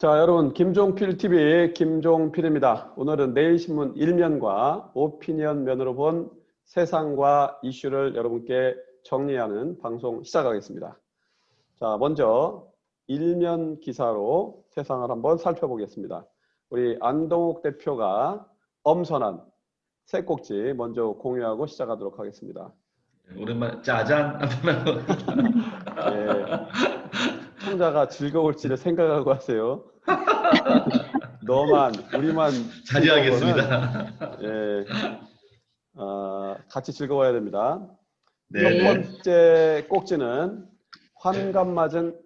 자, 여러분, 김종필 TV 김종필입니다. 오늘은 내일신문 일면과 오피니언 면으로 본 세상과 이슈를 여러분께 정리하는 방송 시작하겠습니다. 자, 먼저 일면 기사로 세상을 한번 살펴보겠습니다. 우리 안동욱 대표가 엄선한 새 꼭지 먼저 공유하고 시작하도록 하겠습니다. 오랜만 짜잔 예, 청자가 즐거울지를 생각하고 하세요. 너만 우리만 자제하겠습니다. 예, 아, 같이 즐거워야 됩니다. 첫 네. 번째 꼭지는 환갑 맞은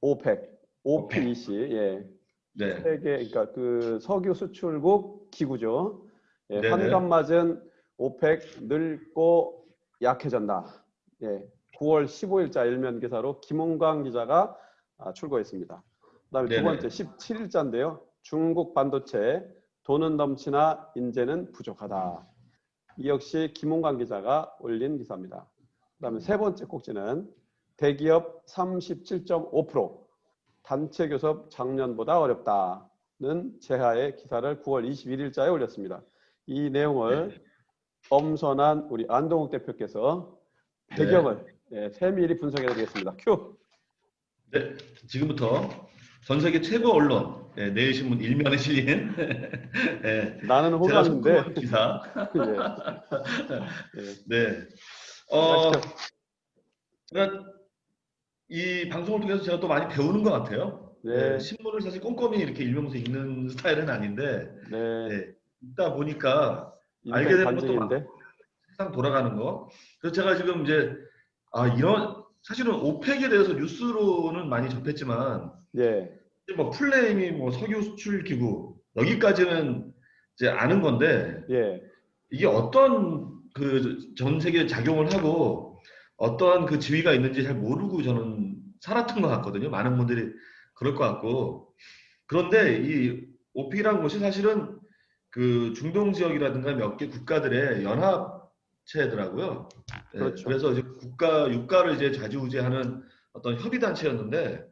오펙, OPEC, 예, 네. 세계 그러니까 그 석유 수출국 기구죠. 예. 환갑 맞은 오펙 늙고 약해졌다. 예, 9월 15일자 일면 기사로 김홍광 기자가 아, 출고했습니다. 그다음에 두 네네. 번째 17일자인데요. 중국 반도체 돈은 넘치나 인재는 부족하다. 이 역시 김홍광 기자가 올린 기사입니다. 그다음에 세 번째 꼭지는 대기업 37.5% 단체 교섭 작년보다 어렵다는 제하의 기사를 9월 21일자에 올렸습니다. 이 내용을 네. 엄선한 우리 안동욱 대표께서 배경을 예, 세밀히 분석해 드리겠습니다. 큐. 네. 지금부터 전 세계 최고 언론 네, 내일신문 일면에 실린 네, 나는 호감인데 기사. 예. 예. 네. 어. 제가 이 방송을 통해서 제가 또 많이 배우는 것 같아요. 네. 네, 신문을 사실 꼼꼼히 이렇게 읽으면서 읽는 스타일은 아닌데 네. 네, 읽다 보니까 알게 되는 것도 반증인데. 세상 돌아가는 거. 그래서 제가 지금 이제 아 이런 사실은 오펙에 대해서 뉴스로는 많이 접했지만 예. 뭐 플레임이 뭐 석유 수출 기구 여기까지는 이제 아는 건데 예. 이게 어떤 그 전 세계 작용을 하고 어떤 그 지위가 있는지 잘 모르고 저는 살았던 것 같거든요. 많은 분들이 그럴 것 같고 그런데 이 오펙이라는 곳이 사실은 그 중동 지역이라든가 몇 개 국가들의 연합체더라고요. 예, 그렇죠. 그래서 이제 국가 유가를 이제 좌지우지하는 어떤 협의 단체였는데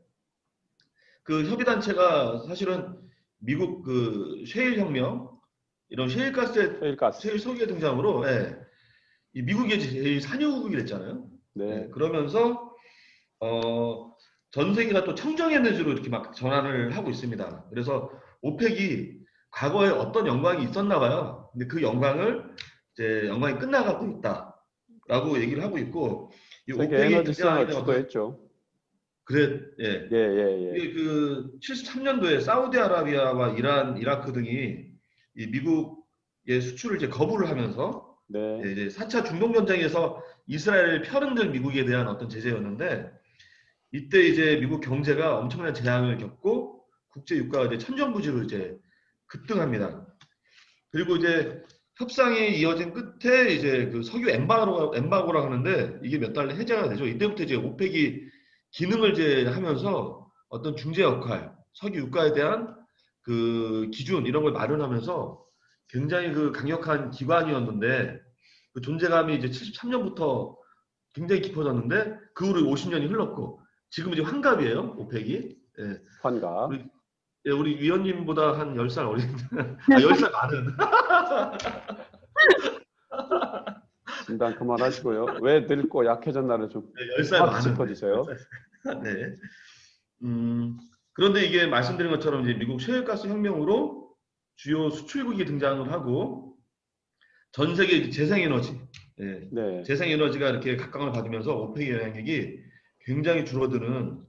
그 협의 단체가 사실은 미국 그 셰일 혁명 이런 셰일 가스의 셰일 가스. 셰일 석유의 등장으로 예, 이 미국이 제일 산유국이 됐잖아요. 네. 네, 그러면서 어, 전 세계가 또 청정 에너지로 이렇게 막 전환을 하고 있습니다. 그래서 오펙이 과거에 어떤 영광이 있었나 봐요. 근데 그 영광을 이제 영광이 끝나가고 있다라고 얘기를 하고 있고 이 오펙이 시장을 등장하게 주도했죠. 그래 예. 예, 예, 예. 이게 그 73년도에 사우디아라비아와 이란, 이라크 등이 이 미국의 수출을 이제 거부를 하면서 네. 예, 이제 4차 중동 전쟁에서 이스라엘을 편흔든 미국에 대한 어떤 제재였는데 이때 이제 미국 경제가 엄청난 재앙을 겪고 국제 유가가 이제 천정부지로 이제 급등합니다. 그리고 이제 협상이 이어진 끝에 이제 그 석유 엠바고가 엠바고라 하는데 이게 몇 달 해제가 되죠. 이때부터 이제 오펙이 기능을 이제 하면서 어떤 중재 역할, 석유 유가에 대한 그 기준 이런 걸 마련하면서 굉장히 그 강력한 기관이었는데 그 존재감이 이제 73년부터 굉장히 깊어졌는데 그 후로 50년이 흘렀고 지금 이제 환갑이에요 오펙이 예, 환갑. 예, 우리 위원님보다 한 10살 어린 아 10살 많은 진단 그만하시고요. 왜 늙고 약해졌나를 좀 네, 10살 확 많은 짚어주세요. 네. 음, 그런데 이게 말씀드린 것처럼 이제 미국 셰일가스 혁명으로 주요 수출국이 등장을 하고 전 세계 재생에너지, 예, 네. 재생에너지가 이렇게 각광을 받으면서 오펙의 영향력이 굉장히 줄어드는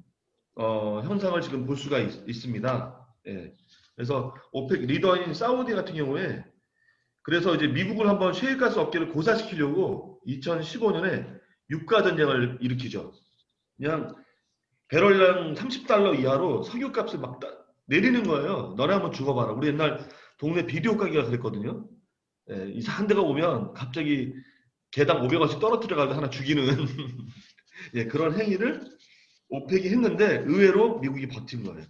어, 현상을 지금 볼 수가 있, 습니다 예. 그래서 오펙 리더인 사우디 같은 경우에 그래서 이제 미국을 한번 셰일가스 업계를 고사시키려고 2015년에 유가 전쟁을 일으키죠. 그냥 배럴량 30달러 이하로 석유값을 막 따- 내리는 거예요. 너네 한번 죽어봐라. 우리 옛날 동네 비디오 가게가 그랬거든요. 예, 이상한 데가 오면 갑자기 개당 500원씩 떨어뜨려가지고 하나 죽이는 예, 그런 행위를 오펙이 했는데 의외로 미국이 버틴 거예요.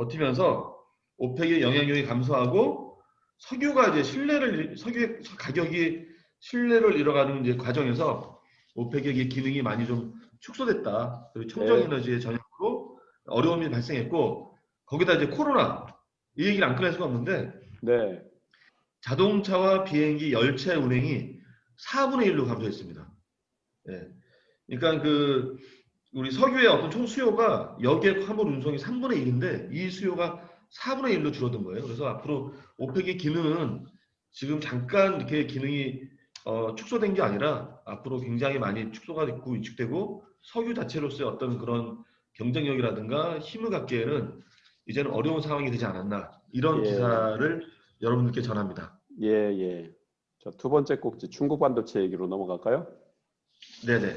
예, 버티면서 오펙의 영향력이 감소하고 석유가 이제 신뢰를 석유의 가격이 신뢰를 잃어가는 이제 과정에서 오펙의 기능이 많이 좀 축소됐다. 그리고 청정 네. 에너지의 전향으로 어려움이 발생했고 거기다 이제 코로나 이 얘기를 안 꺼낼 수가 없는데 네. 자동차와 비행기, 열차 운행이 4분의 1로 감소했습니다. 예. 그러니까 그 우리 석유의 어떤 총 수요가 여객 화물 운송이 3분의 1인데 이 수요가 4분의 1로 줄어든 거예요. 그래서 앞으로 오펙의 기능은 지금 잠깐 이렇게 기능이 어, 축소된 게 아니라 앞으로 굉장히 많이 축소가 됐고 위축되고 석유 자체로서의 어떤 그런 경쟁력이라든가 힘을 갖기에는 이제는 어려운 상황이 되지 않았나 이런 예. 기사를 여러분들께 전합니다. 예, 예. 자, 두 번째 꼭지 중국 반도체 얘기로 넘어갈까요? 네네.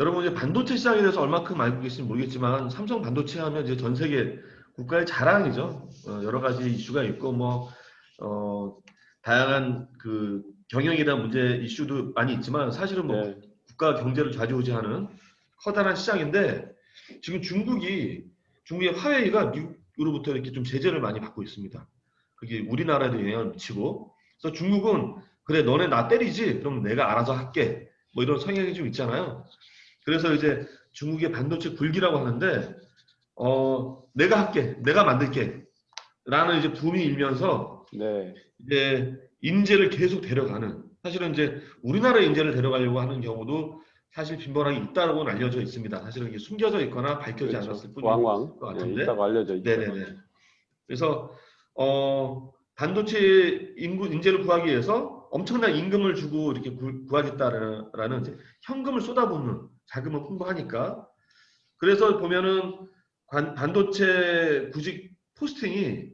여러분 이제 반도체 시장에 대해서 얼마큼 알고 계신지 모르겠지만 삼성 반도체 하면 이제 전 세계 국가의 자랑이죠. 어, 여러 가지 이슈가 있고 뭐 어, 다양한 그 경영에 대한 문제 이슈도 많이 있지만 사실은 뭐 네. 국가 경제를 좌지우지하는 커다란 시장인데 지금 중국이 중국의 화웨이가 미국으로부터 이렇게 좀 제재를 많이 받고 있습니다. 그게 우리나라에도 영향을 미치고 그래서 중국은 그래 너네 나 때리지 그럼 내가 알아서 할게 뭐 이런 성향이 좀 있잖아요. 그래서 이제 중국의 반도체 굴기라고 하는데 어 내가 할게 내가 만들게 라는 이제 붐이 일면서 네. 이제 인재를 계속 데려가는 사실은 이제 우리나라 인재를 데려가려고 하는 경우도 사실 빈번하게 있다고는 알려져 있습니다. 사실은 이게 숨겨져 있거나 밝혀지지 그렇죠. 않았을 뿐인 왕왕. 것 네, 같은데. 있다고 알려져 있죠. 네네네. 그래서 어 반도체 인구 인재를 구하기 위해서 엄청난 임금을 주고 이렇게 구, 구하겠다라는 이제 현금을 쏟아붓는 자금은 풍부하니까 그래서 보면은 관- 반도체 구직 포스팅이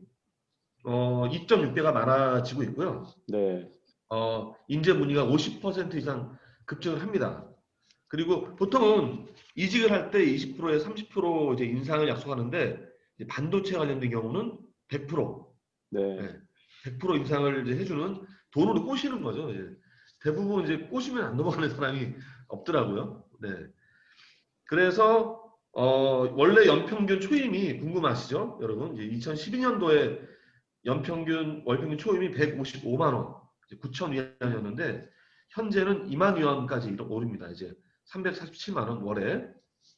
어 2.6배가 많아지고 있고요. 네. 어, 인재 문의가 50% 이상 급증을 합니다. 그리고 보통은 이직을 할 때 20%에 30% 이제 인상을 약속하는데 이제 반도체 관련된 경우는 100% 네. 네. 100% 인상을 이제 해주는 돈으로 꼬시는 거죠. 예. 대부분 이제 꼬시면 안 넘어가는 사람이 없더라고요. 네. 그래서 어, 원래 연평균 초임이 궁금하시죠, 여러분? 이제 2012년도에 연평균 월평균 초임이 155만 원, 9천 위안이었는데 현재는 2만 위안까지 오릅니다. 이제 347만 원 월에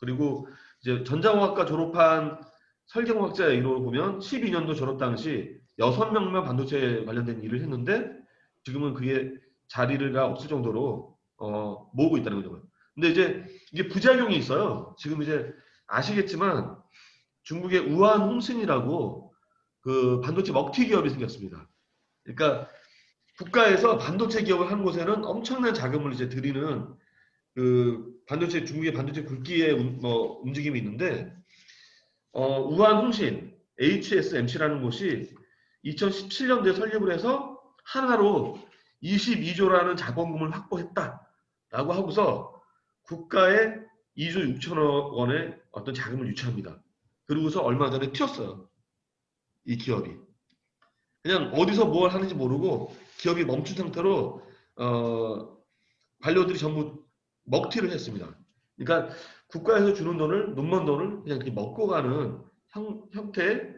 그리고 이제 전자공학과 졸업한 설계공학자의 이로 보면 12년도 졸업 당시 6명만 반도체 관련된 일을 했는데 지금은 그게 자리가 없을 정도로 어, 모으고 있다는 거죠. 근데 이제 이게 부작용이 있어요. 지금 이제 아시겠지만 중국의 우한 홍신이라고 그 반도체 먹튀 기업이 생겼습니다. 그러니까 국가에서 반도체 기업을 하는 곳에는 엄청난 자금을 이제 들이는 그 반도체 중국의 반도체 굵기의 움- 뭐 움직임이 있는데 어, 우한 홍신 HSMC라는 곳이 2017년도에 설립을 해서 하나로 22조라는 자본금을 확보했다라고 하고서 국가에 2조 6천억 원의 어떤 자금을 유치합니다. 그러고서 얼마 전에 튀었어요. 이 기업이. 그냥 어디서 뭘 하는지 모르고 기업이 멈춘 상태로 어, 관료들이 전부 먹튀를 했습니다. 그러니까 국가에서 주는 돈을 눈먼 돈을 그냥 이렇게 먹고 가는 형, 형태의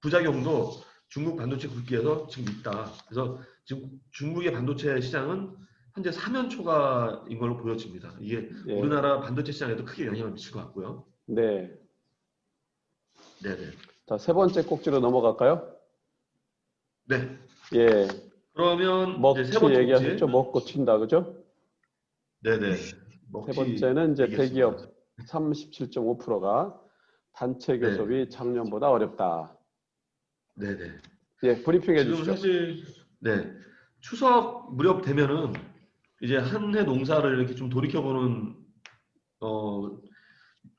부작용도 중국 반도체 굵기에서 지금 있다. 그래서 지금 중국의 반도체 시장은 현재 사면초가인 걸로 보여집니다. 이게 예. 우리나라 반도체 시장에도 크게 영향을 미칠 것 같고요. 네. 네네. 자, 세 번째 꼭지로 넘어갈까요? 네. 예. 그러면 먹튀 이제 세 번째 얘기하셨죠? 먹고 튄다. 그죠? 네네. 세 먹튀 번째는 이제 얘기했습니다. 대기업 37.5%가 단체 네. 교섭이 작년보다 어렵다. 네네. 예, 브리핑 지금 해주시죠. 사실 네 추석 무렵 되면은 이제 한 해 농사를 이렇게 좀 돌이켜보는 어,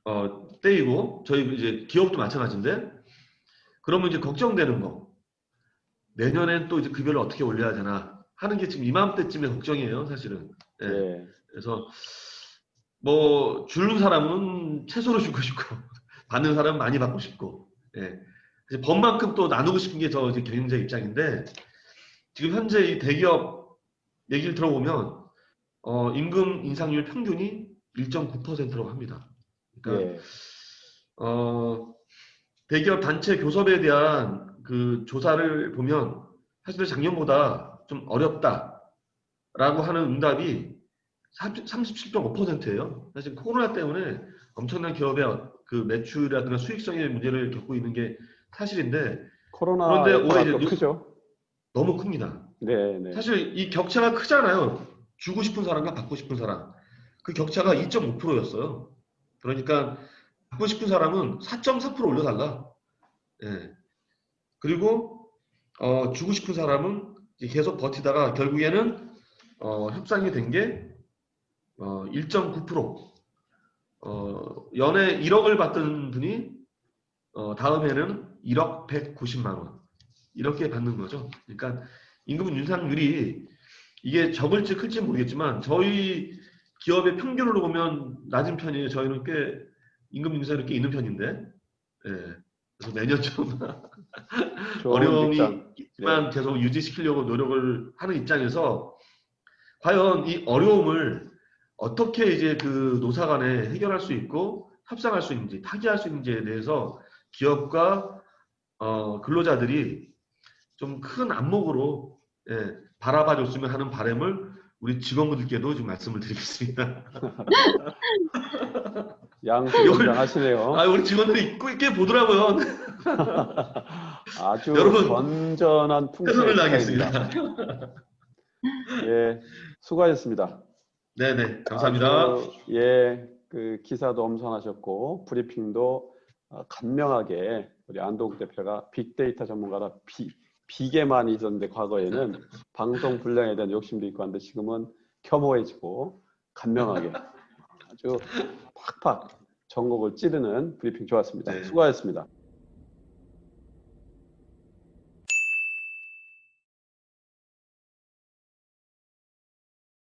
어 때이고 저희 이제 기업도 마찬가지인데 그러면 이제 걱정되는 거 내년엔 또 이제 급여를 어떻게 올려야 되나 하는 게 지금 이맘때쯤에 걱정이에요 사실은 예. 예. 그래서 뭐 주는 사람은 채소로 주고 싶고 받는 사람은 많이 받고 싶고 예. 이제 번만큼 또 나누고 싶은 게 저 이제 경영자 입장인데 지금 현재 이 대기업 얘기를 들어보면 어, 임금 인상률 평균이 1.9%라고 합니다. 그러니까 예. 어, 대기업 단체 교섭에 대한 그 조사를 보면 사실 작년보다 좀 어렵다라고 하는 응답이 37.5%예요. 사실 코로나 때문에 엄청난 기업의 어- 그 매출이라든가 수익성의 문제를 겪고 있는 게 사실인데 코로나 그런데 올해 도 이제 뉴- 크죠. 너무 큽니다. 네, 네. 사실 이 격차가 크잖아요. 주고 싶은 사람과 받고 싶은 사람. 그 격차가 2.5%였어요. 그러니까 받고 싶은 사람은 4.4% 올려달라. 예. 그리고 어, 주고 싶은 사람은 계속 버티다가 결국에는 어, 협상이 된게 어, 1.9%. 어, 연에 1억을 받던 분이 어, 다음에는 1억 190만 원. 이렇게 받는 거죠. 그러니까 임금 인상률이 이게 적을지 클지 모르겠지만 저희 기업의 평균으로 보면 낮은 편이에요. 저희는 꽤 임금 인상이 꽤 있는 편인데, 예. 그래서 매년 좀 어려움이. 있지만 계속 유지시키려고 노력을 하는 입장에서 과연 이 어려움을 어떻게 이제 그 노사 간에 해결할 수 있고 협상할 수 있는지 타개할 수 있는지에 대해서 기업과 어, 근로자들이 좀 큰 안목으로 예, 바라봐 줬으면 하는 바람을 우리 직원분들께도 좀 말씀을 드리겠습니다. 양수장하시네요. 아, 우리 직원들이 꽤, 꽤 보더라고요. 아주 여러분, 건전한 다하겠습니다. 스타일입니다. 예, 수고하셨습니다. 네네, 감사합니다. 아주, 예, 그 기사도 엄선하셨고 브리핑도 어, 간명하게 우리 안동 대표가 빅데이터 전문가라 비, 비계만 있었는데 과거에는 방송 분량에 대한 욕심도 있고 한데 지금은 겸허해지고 간명하게 아주 팍팍 전곡을 찌르는 브리핑 좋았습니다. 네. 수고하셨습니다.